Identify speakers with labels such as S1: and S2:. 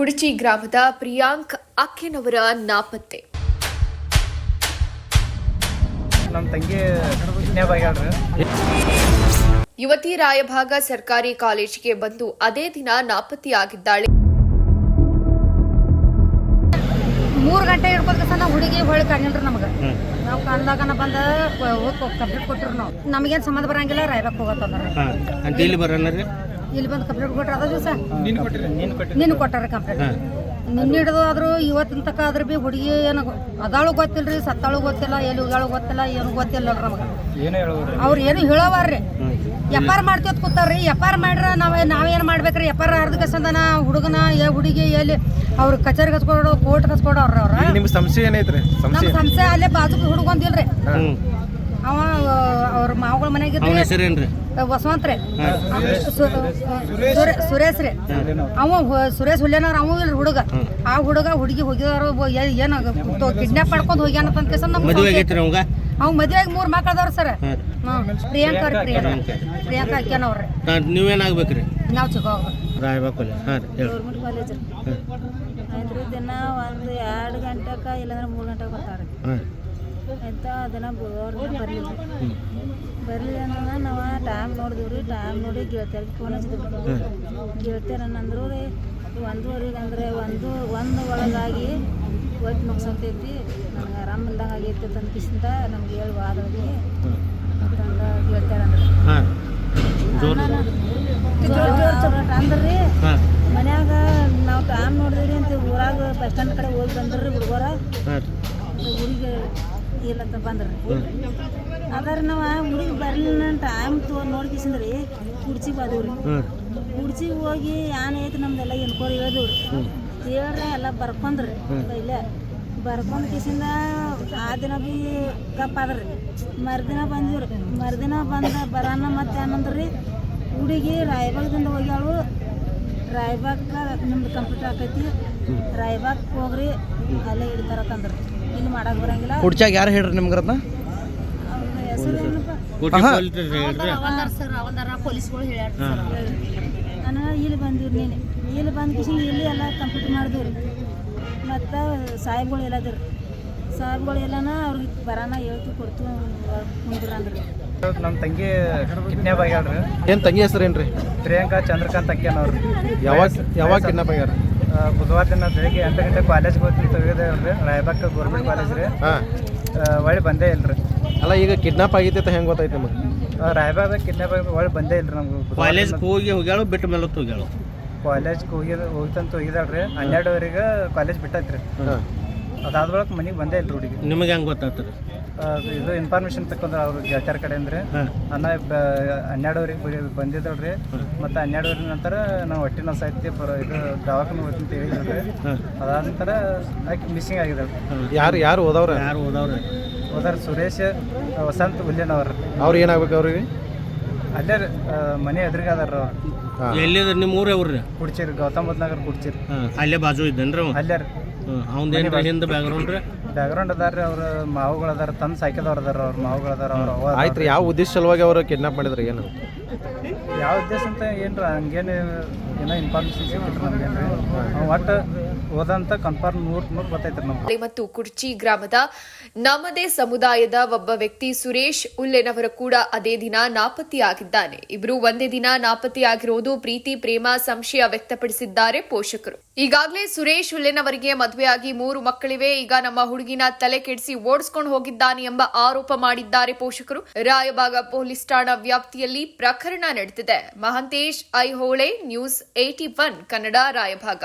S1: ಕುಡಚಿ ಗ್ರಾಮದ ಪ್ರಿಯಾಂಕ್ ಅಕ್ಕೆನವರ ನಾಪತ್ತೆ.
S2: ನಮ್ಮ ತಂಗಿ
S1: ಯುವತಿ ರಾಯಭಾಗ ಸರ್ಕಾರಿ ಕಾಲೇಜಿಗೆ ಬಂದು ಅದೇ ದಿನ ನಾಪತ್ತೆಯಾಗಿದ್ದಾಳೆ.
S3: ಮೂರು ಗಂಟೆ ನಾವು ಹುಡುಗಿ ಹೊಳಿ ಕಾಣಿಲ್ರಿ ನಮಗೆ. ನಾವು ಕಾಣ್ದಾಗನ ಬಂದ ಹೋಗಿ ಕಂಪ್ಲೀಟ್ ಕೊಟ್ಟರು ನಾವು. ನಮಗೇನು ಸಂಬಂಧ ಬರಂಗಿಲ್ಲ ರಾಯ್ಬೇಕು ಹೋಗತ್ತಂದ್ರೆ
S4: ಇಲ್ಲಿ ಬರೋಣ
S3: ಇಲ್ಲಿ ಬಂದು ಕಂಪ್ಲೇಂಟ್ ಕೊಟ್ರ ಅದ ದಿವಸ? ನಿನ್ನ ಕೊಟ್ಟಾರ ಕಂಪ್ಲೇಂಟ್ ನಿನ್ನ ಹಿಡಿದು ಆದರೂ ಇವತ್ತಿನ ತಕ ಆದ್ರೂ ಬಿ ಹುಡುಗಿ ಏನು ಅದಾಳು ಗೊತ್ತಿಲ್ರಿ ಸತ್ತಾಳು ಗೊತ್ತಿಲ್ಲ ಎಲ್ಲಿ ಉದಾಳು ಗೊತ್ತಿಲ್ಲ ಏನು ಗೊತ್ತಿಲ್ಲ ನಮ್ಗೆ ಅವ್ರು ಏನು ಹೇಳೋವಾರ್ರಿ. ಎಪ್ಪಾರ ಮಾಡ್ತೀವತ್ ಕೂತಾರ್ರಿ. ಎಪ್ಪಾರ ಮಾಡ್ರ ನಾವ್ ನಾವೇನ್ ಮಾಡ್ಬೇಕ್ರಿ? ಎಪ್ಪಾರ ಅರ್ಧ ಕಸಂದನ ಹುಡುಗನ ಏ ಹುಡುಗಿ ಎಲ್ಲಿ ಅವ್ರ ಕಚೇರಿ ಹಚ್ಕೊಡೋ ಕೋರ್ಟ್ ಹಚ್ಕೊಡೋರ್ರ ಅವ್ರ
S5: ನಿಮ್ ಸಂಶಯ ಏನೈತ್ರಿ
S3: ನಮ್ಮ ಸಂಸ್ಥೆ ಅಲ್ಲೇ ಬಾಜು ಹುಡುಗೊಂದಿಲ್ರಿ. ಅವ ಅವ್ರ ಮಾವುಗಳ
S4: ಮನೆಗೆ
S3: ಮನೆಗಿದ್ರಿ
S4: ಹೆಸರೇನ್ರಿ?
S3: ವಸವಂತ್ರಿ ಸುರೇಶ್. ರೀ. ಅವ ಸುರೇಶ್ ಹುಲ್ಲೇನವ್ರ ಅವ ಇಲ್ಲಿ ಹುಡುಗ. ಆ ಹುಡುಗ ಹುಡುಗಿ ಹೋಗಿದಾರ ಏನ ಕಿಡ್ನಾಪ್ ಮಾಡ್ಕೊಂಡು ಹೋಗ್ಯಾನ ಅಂತ ಕೇಸ ನಮ್ಮ ಅವ್ ಮದ್ವೆಗೆ ಮೂರ್ ಮಕ್ಳು ಅದಾವ್ರಿ ಸರ್.
S4: ಹಾಂ.
S3: ಪ್ರಿಯಾಂಕಾ ರೀ ಪ್ರಿಯಾಂಕಾ. ಪ್ರಿಯಾಂಕಾ. ಅಕ್ಯಾನವ್ರಿ
S4: ಹಾಂ ನೀವೇನಾಗ್ಬೇಕ್ರಿ
S3: ನಾವು ಚಿಕ್ಕ
S4: ರಾಯಬಾಕಲ್ಲಿ ಹಾಂ ರೀ
S6: ಗೌರ್ಮೆಂಟ್ ಕಾಲೇಜ್ ಆಯ್ತು ದಿನ ಒಂದು ಎರಡು ಗಂಟೆಗೆ ಇಲ್ಲಾಂದ್ರೆ ಮೂರು ಗಂಟೆಗೆ ಬರ್ತಾರೆ
S4: ಹಾಂ
S6: ಅದನ್ನು ಬುಧವಾರದಿಂದ ಬರಲಿಲ್ಲ ಬರಲಿಲ್ಲ ಅಂದ್ರೆ ನಾವು ಟೈಮ್ ನೋಡಿದ್ವಿ ರೀ ಟೈಮ್ ನೋಡಿ ಗೆಳತಿಯರಿಗೆ ಫೋನ್ ಹಚ್ಚಿದ್ವಿ. ಗೆಳತಿಯರು ಅನ್ನಂದ್ರು ರೀ ಒಂದೂವರೆಗೆ ಅಂದರೆ ಒಂದು ಒಂದು ಒಳಗಾಗಿ ಒಟ್ಟು ಮುಗ್ಸಂತೈತಿ ನನಗೆ ಆರಾಮಿಲ್ದಂಗೆ ಆಗೈತಿ ಅಂತ ಕಿಸಿಂದ ನಮ್ಗೆ ಹೇಳಿ ವಾದವಾಗಿ ಅಂತಂದ ಗೆಳತಿಯರು ಅಂದ್ರೆ. ಮನ್ಯಾಗ ನಾವು ಟೈಮ್ ನೋಡಿದ್ರಿ ಅಂತ ಊರಾಗ ಬಸ್ ಸ್ಟ್ಯಾಂಡ್ ಕಡೆ ಹೋಗಿ ಬಂದ್ರಿ ಹುಡುಗರ. ಊರಿಗೆ ಇಲ್ಲಂತ ಬಂದ್ರಿ? ಅದಾರ ನಾವು ಹುಡುಗಿ ಬರ್ಲಿಲ್ಲ ಟೈಮ್ ತೋ ನೋಡ್ಕಿಸಿದ್ರಿ ಕುಡ್ಚಿಗೆ ಬಾದವ್ರಿ. ಕುಡ್ಚಿಗೆ ಹೋಗಿ ಯಾನ್ ಐತಿ ನಮ್ದೆಲ್ಲ ಎನ್ಕೋರಿ ಹೇಳಿದ್ರಿ ಹೇಳ್ರಿ ಎಲ್ಲ ಬರ್ಕೊಂಡ್ರಿ ಇಲ್ಲ ಬರ್ಕೊಂಡ್ ಕಿಸಿಂದ ಆ ದಿನ ಬಿ ಗಪ್ಪ ಆದ್ರಿ. ಮರ್ದಿನ ಬಂದಿವ್ರಿ. ಮರ್ದಿನ ಬಂದ ಬರಾನ ಮತ್ತೆ ಏನಂದ್ರಿ ಹುಡುಗಿ ರಾಯಬಾಗದಿಂದ ಹೋಗ್ಯಾಳು. ರಾಯಬಾಗ ನಿಮ್ದು ಕಂಪ್ಲೀಟ್ ಆಕೈತಿ. ರಾಯಬಾಗ್ ಹೋಗ್ರಿ ಅಲ್ಲೇ ಹಿಡಿತಾರತ್ತಂದ್ರಿ ಇಲ್ಲಿ ಮಾಡಕ್ ಬರಂಗಿಲ್ಲ.
S5: ಕುಡ್ಚಾಗ ಯಾರು ಹೇಳ್ರಿ ನಿಮ್ಗ್ರದ್ನ
S6: ಅವ್ರ ಹೆಸರು ಏನಪ್ಪ
S4: ಕೋಟಿ ಕ್ವಾಲಿಟಿ ಹೇಳ್ರಿ
S6: ನಾನು ಇಲ್ಲಿ ಬಂದಿವ್ರಿ ನೀನು. ಇಲ್ಲಿ ಬಂದ ಇಲ್ಲಿ ಎಲ್ಲ ಕಂಪ್ಲೀಟ್ ಮಾಡಿದ್ವಿ ಮತ್ತು ಸಾಹೇಬ್ಗಳು ಎಲ್ಲದ್ರಿ. ಸಾಹೇಬ್ಗಳು ಎಲ್ಲನ ಅವ್ರಿಗೆ ಬರಾನ ಹೇಳ್ತು ಕೊಡ್ತು ಕುಂದ್ರ ಅಂದ್ರಿ.
S2: ನಮ್ಮ ತಂಗಿ ಕಿಡ್ನಾಪ್ ಆಗ್ಯಾಳ್ರಿ
S5: ಏನು ತಂಗಿ ಹೆಸರೇನ್ರಿ?
S2: ಪ್ರಿಯಾಂಕಾ ಚಂದ್ರಕಾಂತ್ ಅಕ್ಕಿಯನವ್ರಿ
S5: ಯಾವಾಗ ಯಾವಾಗ ಕಿಡ್ನಾಪ್ ಆಗ್ಯಾರ?
S2: ಬುಧವಾರ ದಿನ ಬೆಳಿಗ್ಗೆ ಎಂಟು ಗಂಟೆ ಕಾಲೇಜ್ಗೆ ಹೋಗ್ತೀನಿ ತೆಗೆದೇವ್ರಿ ರಾಯಬಾಗ್ ಗೌರ್ಮೆಂಟ್ ಕಾಲೇಜ್ ರೀ.
S5: ಹಾ.
S2: ಒಳ್ಳೆ ಬಂದೇ ಇಲ್ರಿ
S5: ಅಲ್ಲ ಈಗ ಕಿಡ್ನಾಪ್ ಆಗೈತೆ ಅಂತ ಹೆಂಗ್ ಗೊತ್ತಾಯ್ತು ನಿಮಗೆ?
S2: ರಾಯಬಾಗ ಕಿಡ್ನಾಪ್ ಆಗಿ ಒಳ್ಳೆ ಬಂದೇ ಇಲ್ರಿ ನಮ್ಗೆ.
S4: ಕಾಲೇಜ್ ಹೋಗಿ ಹೋಗ್ಯಾಳು ಬಿಟ್ಟು ಮೇಲೆ ಹೋಗ್ಯಾಳು?
S2: ಕಾಲೇಜ್ಗೆ ಹೋಗಿ ಹೋಗ್ತಂತ ಹೋಗಿದಾಳ್ರಿ. ಹನ್ನೆರಡುವರೆಗೆ ಕಾಲೇಜ್ ಬಿಟ್ಟೈತ್ರಿ.
S5: ಹಾ
S2: ಅದಾದ ಬಳಿಕ ಮನೆಗೆ ಬಂದೇ ಇಲ್ರಿ ಹುಡುಗಿ.
S4: ನಿಮಗೆ ಹೆಂಗೆ ಗೊತ್ತಾಗ್ತದೆ?
S2: ಇದು ಇನ್ಫಾರ್ಮೇಶನ್ ತಕೊಂಡ್ರ ಅವ್ರ ಗೆಳತಿಯರ ಕಡೆ ಅಂದ್ರೆ ಅನ್ನ ಬ- ಹನ್ನೆರಡುವರೆಗೆ ಬಂದಿದ್ದಳ್ರಿ ಮತ್ತು ಹನ್ನೆರಡುವರೆ ನಂತರ ನಾವು ಹೊಟ್ಟೆ ಸಾಹಿತ್ಯ ಪರ ಇದು ದವಾಖಾನೆ ಹೋಗ್ತೀನಿ ಅಂತ ಹೇಳಿದ್ರಿ. ಅದಾದ ನಂತರ ಆಕೆ ಮಿಸ್ಸಿಂಗ್ ಆಗಿದೆ
S5: ಯಾರು ಯಾರು ಓದವ್ರ?
S4: ಯಾರು ಹೋದವ್ರಿ
S2: ಓದಾರ ಸುರೇಶ್ ವಸಂತ್ ಹುಲ್ಲೇನವ್ರ.
S5: ಅವ್ರು ಏನಾಗ್ಬೇಕು ಅವ್ರಿಗೆ?
S2: ಅಲ್ಲೇ ಮನೆ ಎದುರಿಗೆ ಅದಾರ ಅವ್ರು.
S5: ಹಾ.
S4: ಎಲ್ಲಿದ ನಿಮ್ಮ ಊರೇ ಅವ್ರಿ
S2: ಕುಡ್ಚಿರಿ ಗೌತಮ್ ಬುದ್ನಗರ್ ಕುಡ್ಚಿರಿ.
S4: ಹಾಂ. ಅಲ್ಲೇ ಬಾಜು ಇದ್ದೇನ್ರಿ
S2: ಅಲ್ಲೇ
S4: ಅಲ್ಲೇ ಅವ್ನ್ದೇನ್ರಿ ಹಿಂದೆ ಬ್ಯಾಗ್ರೌಂಡ್ ರೀ?
S2: ಬ್ಯಾಕ್ಗ್ರೌಂಡ್ ಅದಾರ ರೀ ಅವ್ರ ಮಾವುಗಳು ಅದಾರ ತಂದು ಸಾಯ್ಕದವ್ರು ಅದಾರ ಅವ್ರ ಮಾವುಗಳು ಅದಾರ ಅವ್ರ ಅವ್ವ ಅದಾರ.
S5: ಯಾವ ಉದ್ದೇಶ ಸಲುವಾಗಿ ಅವ್ರು ಕಿಡ್ನಾಪ್ ಮಾಡಿದ್ರಿ ಏನು?
S2: ಯಾವ ಉದ್ದೇಶ ಅಂತ ಏನ್ರ ಹಂಗೇನು ಏನೋ ಇನ್ಫಾರ್ಮೇಶನ್ ಸಿಕ್ಕಿತ್ತು ನಮ್ಗೇನ್ರಿ? ರೀ ಒಟ್ಟು ಕನ್ಫರ್ಮ್
S1: ಮತ್ತು ಕುರ್ಚಿ ಗ್ರಾಮದ ನಮ್ಮದೇ ಸಮುದಾಯದ ಒಬ್ಬ ವ್ಯಕ್ತಿ ಸುರೇಶ್ ಉಲ್ಲೆನವರ ಕೂಡ ಅದೇ ದಿನ ನಾಪತ್ತೆಯಾಗಿದ್ದಾನೆ. ಇಬ್ರು ಒಂದೇ ದಿನ ನಾಪತ್ತೆಯಾಗಿರುವುದು ಪ್ರೀತಿ, ಪ್ರೇಮ, ಸಂಶಯ ವ್ಯಕ್ತಪಡಿಸಿದ್ದಾರೆ ಪೋಷಕರು. ಈಗಾಗಲೇ ಸುರೇಶ್ ಉಲ್ಲೆನವರಿಗೆ ಮದುವೆಯಾಗಿ ಮೂರು ಮಕ್ಕಳಿವೆ. ಈಗ ನಮ್ಮ ಹುಡುಗಿನ ತಲೆ ಕೆಡಿಸಿ ಓಡಿಸ್ಕೊಂಡು ಹೋಗಿದ್ದಾನೆ ಎಂಬ ಆರೋಪ ಮಾಡಿದ್ದಾರೆ ಪೋಷಕರು. ರಾಯಭಾಗ ಪೊಲೀಸ್ ಠಾಣಾ ವ್ಯಾಪ್ತಿಯಲ್ಲಿ ಪ್ರಕರಣ ನಡೆದಿದೆ Mahantesh Aihole news AT one Kannada Raibag.